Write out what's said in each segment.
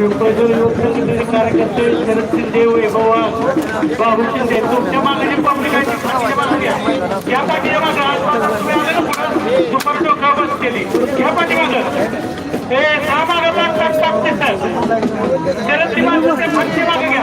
योजनेचे कार्यकर्ते शरद शिंदे वैभवा बाबू शिंदे तुमच्या मागणी पब्लिक या पाठीच्या दुपार केली या पाठीमागं हे सहा मागे शरद श्रीमान मागे घ्या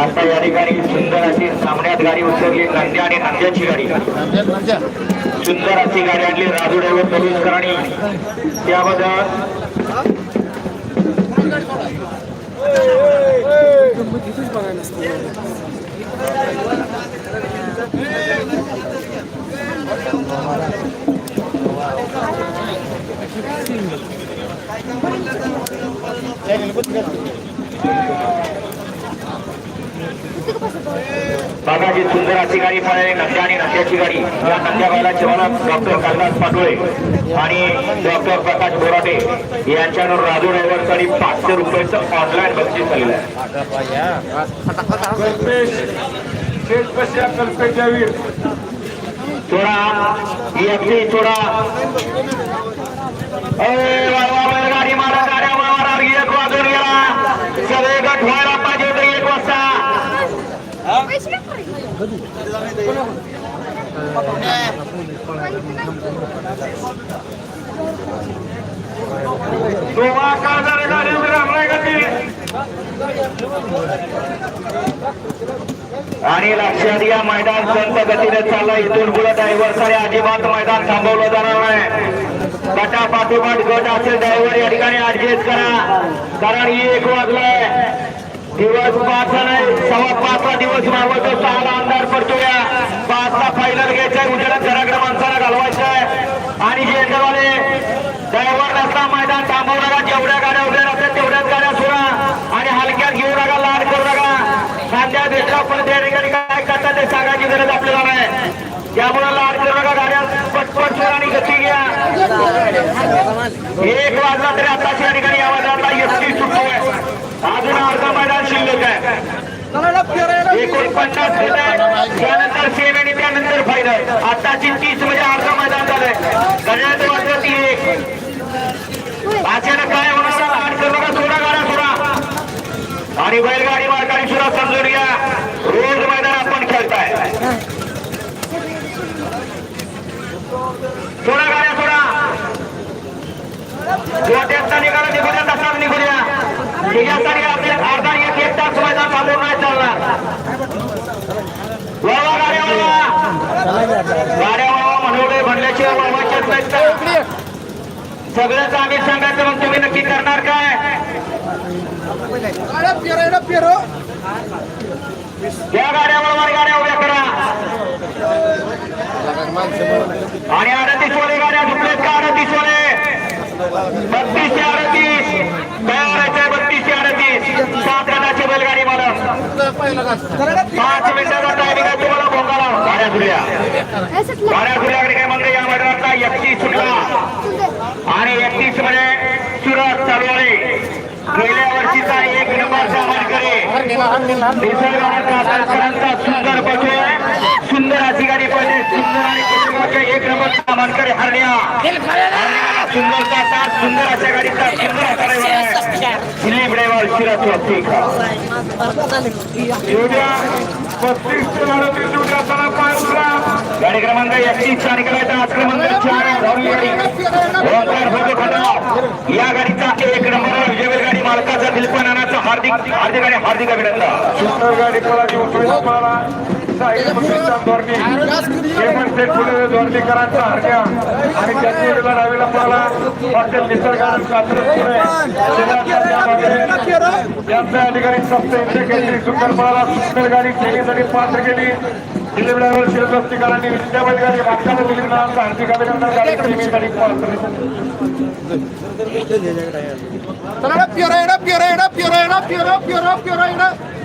आता या ठिकाणी सुंदर अशी सामन्यात गाडी उतरली नंदी आणि नंद्याची गाडी. सुंदर अशी गाडी आणली राजू ड्रायव्हर सर्व्हिसकरांनी त्याबद्दल बाबाजी सुंदर अशी गाडी पळाली नंद्या आणि नंद्याची गाडी. या नंद्या गायला जेव्हा डॉक्टर कालिदास पाटोळे आणि डॉक्टर प्रकाश बोराटे यांच्यावर राजू ड्रायव्हरसाठी पाचशे रुपयाचं ऑनलाईन बक्षीस झालेलं आहे. थोडा थोडा गाडी मारा एक वाजून गेला सगळे गट व्हायला पाहिजे होते एक वाजता तुम्हा का जरा गाडी उभी राहणार का ती आणि लक्षात या मैदान संत गतीने चालला. इथून पुढे ड्रायव्हर अजिबात मैदान थांबवलं जाणार नाही. गटा पाठोपाठ गट असेल ड्रायव्हर या ठिकाणी. ऍडजस्ट करा. कारण एक वाजलाय. दिवस पाच नाही सव्वा पाचला दिवस मागवतो सहाला अंधार या पाचला फायनल घ्यायचाय उजेडात घराकडे माणसाला घालवायचंय आणि जेंडरवाले ड्रायव्हर नसता मैदान थांबवू नका जेवढ्या गाड्या उभ्या असतात तेवढ्याच गाड्या सोडा. आणि हलक्यात घेऊ नका लाड करू नका. सांध्या भेटला पण त्या ठिकाणी काय करतात ते सांगायची गरज आपल्याला नाही. त्यामुळे लाड करू नका गाड्या पटपट सोडा आणि गती घ्या. एक वाजला तरी आताच या ठिकाणी या मैदानाला एसटी सुटतोय अजून अर्धा मैदान शिल्लक आहे एकोणपन्नास त्यानंतर सेम आणि त्यानंतर फायनल आताची तीस म्हणजे अर्धा मैदान झालंय. गण्यात वाजत एक. अचानक काय होणार लाड करू नका सोडा गाड्या आणि बैलगाडी मार्गाने सुद्धा समजून घ्या. रोज मैदान आपण खेळताय. थोडा गाड्या सोडा. गोट्याचा निघाला निघूया तसाच निघूया निघाचा निघाला अर्धा एक तास मैदान थांबवून नाही चालणार वळवा गाड्या वळवा गाड्या वळवा म्हणवले म्हणल्याशिवाय वळवायचेच नाहीत का सगळंच आम्ही सांगायचं मग तुम्ही नक्की करणार काय या गाड्या वळवा गाड्या उभ्या करा. आणि अडतीस वाले गाड्या झुकलेत का अडतीस वाले बत्तीस ते अडतीस तयाराचे बत्तीस ते अडतीस सात गटाची बैलगाडी मला पाच मिनिटाचा टायमिंग आहे तुम्हाला भोंगाला. गाड्या खुल्या. गाड्या खुल्याकडे काय म्हणते या मैदानातला एकतीस सुटला. आणि एकतीसमध्ये सुरत चालवणे गेल्या वर्षीचा एक नंबरचा मानकरी निसर्गाचा सुंदर बघे सुंदर अशी गाडी पाहिजे सुंदर आणि एक नंबरचा मानकरी हरण्या सुंदरचा साथ सुंदर अशा गाडीचा सुंदर असा दिलीप ड्रायव्हर शिरत वस्ती पस्तीस ते अडतीस उद्या चला पाय गाडी क्रमांक एकतीस चार करायचा आज क्रमांक चार धावली गाडी ओंकार भोगे खटाव. या गाडीचा एक नंबर विजय गाडी मालकाचा दिलपणाचा हार्दिक हार्दिक आणि हार्दिक अभिनंदन सुंदर गाडी पळाली उतरून पळाला असा एकमुखीचा धोरणी हेमंत पुढे धोरणीकरांचा हरण्या आणि त्याची लढावीला मला हॉटेल निसर्गानंद कात्रज पुढे यांचं अधिकारी संस्थेचे केंद्रीय सुकरपाला सुकरगाडी ठेवीसाठी पात्र केली जिल्ह्यावर शिरदस्तीकरांनी विद्यापीठाने भाषणाला दिलेला हार्दिक अभिनंदन कार्यक्रम प्युरा येणं प्युरा येणं प्युरा येणं प्युरा प्युरा प्युरा येणं